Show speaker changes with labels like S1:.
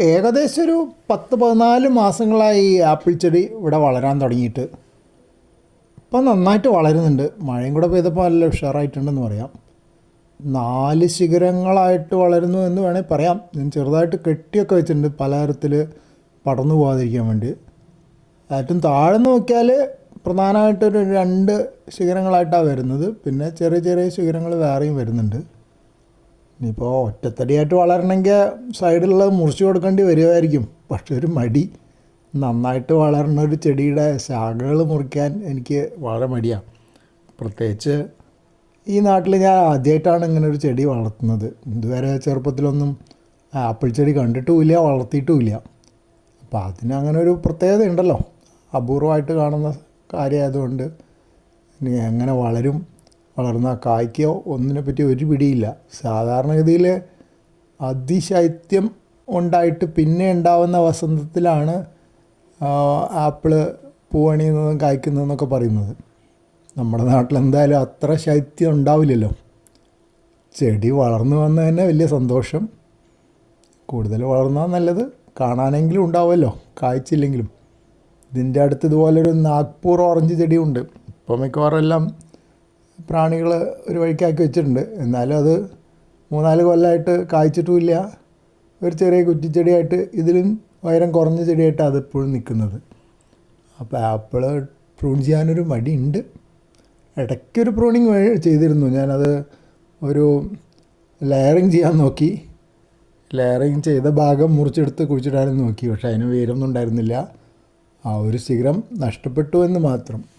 S1: ഏകദേശം ഒരു പത്ത് പതിനാല് മാസങ്ങളായി ആപ്പിൾ ചെടി ഇവിടെ വളരാൻ തുടങ്ങിയിട്ട്. ഇപ്പം നന്നായിട്ട് വളരുന്നുണ്ട്. മഴയും കൂടെ പെയ്തപ്പോൾ നല്ല ഉഷാറായിട്ടുണ്ടെന്ന് പറയാം. നാല് ശിഖരങ്ങളായിട്ട് വളരുന്നു എന്ന് വേണമെങ്കിൽ പറയാം. ഞാൻ ചെറുതായിട്ട് കെട്ടിയൊക്കെ വെച്ചിട്ടുണ്ട്. പലതരത്തിൽ പടർന്നു പോകാതിരിക്കാൻ വേണ്ടി. ഏറ്റവും താഴെ നോക്കിയാൽ പ്രധാനമായിട്ടൊരു രണ്ട് ശിഖരങ്ങളായിട്ടാണ് വരുന്നത്. പിന്നെ ചെറിയ ചെറിയ ശിഖരങ്ങൾ വേറെയും വരുന്നുണ്ട്. ഇനിയിപ്പോൾ ഒറ്റത്തടിയായിട്ട് വളരണമെങ്കിൽ സൈഡിലുള്ളത് മുറിച്ച് കൊടുക്കേണ്ടി വരുമായിരിക്കും പക്ഷെ ഒരു മടി. നന്നായിട്ട് വളരുന്ന ഒരു ചെടിയുടെ ശാഖകൾ മുറിക്കാൻ എനിക്ക് വളരെ മടിയാണ് പ്രത്യേകിച്ച് ഈ നാട്ടിൽ ഞാൻ ആദ്യമായിട്ടാണ് ഇങ്ങനെ ഒരു ചെടി വളർത്തുന്നത്. ഇതുവരെ ചെറുപ്പത്തിലൊന്നും ആപ്പിൾ ചെടി കണ്ടിട്ടുമില്ല വളർത്തിയിട്ടുമില്ല. അപ്പോൾ അതിന് അങ്ങനെ ഒരു പ്രത്യേകത ഉണ്ടല്ലോ. അപൂർവമായിട്ട് കാണുന്ന കാര്യമായതുകൊണ്ട് എങ്ങനെ വളരും? വളർന്ന കായ്ക്കോ ഒന്നിനെ പറ്റി ഒരു പിടിയില്ല. സാധാരണഗതിയിൽ അതിശൈത്യം ഉണ്ടായിട്ട് പിന്നെ ഉണ്ടാവുന്ന വസന്തത്തിലാണ് ആപ്പിൾ പൂവണിയുന്നതും കായ്ക്കുന്നതെന്നൊക്കെ പറയുന്നത്. നമ്മുടെ നാട്ടിൽ എന്തായാലും അത്ര ശൈത്യം ഉണ്ടാവില്ലല്ലോ. ചെടി വളർന്നു വന്ന തന്നെ വലിയ സന്തോഷം. കൂടുതൽ വളർന്നാൽ നല്ലത് കാണാനെങ്കിലും ഉണ്ടാവുമല്ലോ കായ്ച്ചില്ലെങ്കിലും. ഇതിന്റെ അടുത്ത് ഇതുപോലൊരു നാഗ്പൂർ ഓറഞ്ച് ചെടിയുണ്ട്. ഇപ്പോൾ മിക്കവാറും എല്ലാം പ്രാണികൾ ഒരു വഴിക്കാക്കി വെച്ചിട്ടുണ്ട്. എന്നാലും അത് മൂന്നാൽ കൊല്ലമായിട്ട് കായ്ച്ചിട്ടുമില്ല. ഒരു ചെറിയ കുറ്റിച്ചെടിയായിട്ട് ഇതിലും ഉയരം കുറഞ്ഞ ചെടിയായിട്ട് അതിപ്പോഴും നിൽക്കുന്നത്. അപ്പോൾ ആപ്പിൾ പ്രൂൺ ചെയ്യാനൊരു മടിയുണ്ട്. ഇടയ്ക്കൊരു പ്രൂണിങ് ചെയ്തിരുന്നു. ഞാനത് ഒരു ലെയറിങ് ചെയ്യാൻ നോക്കി. ലെയറിങ് ചെയ്ത ഭാഗം മുറിച്ചെടുത്ത് കുഴിച്ചിടാനും നോക്കി. പക്ഷേ അതിന് വേരൊന്നും ഉണ്ടായിരുന്നില്ല. ആ ഒരു ശിഖരം നഷ്ടപ്പെട്ടു എന്ന് മാത്രം.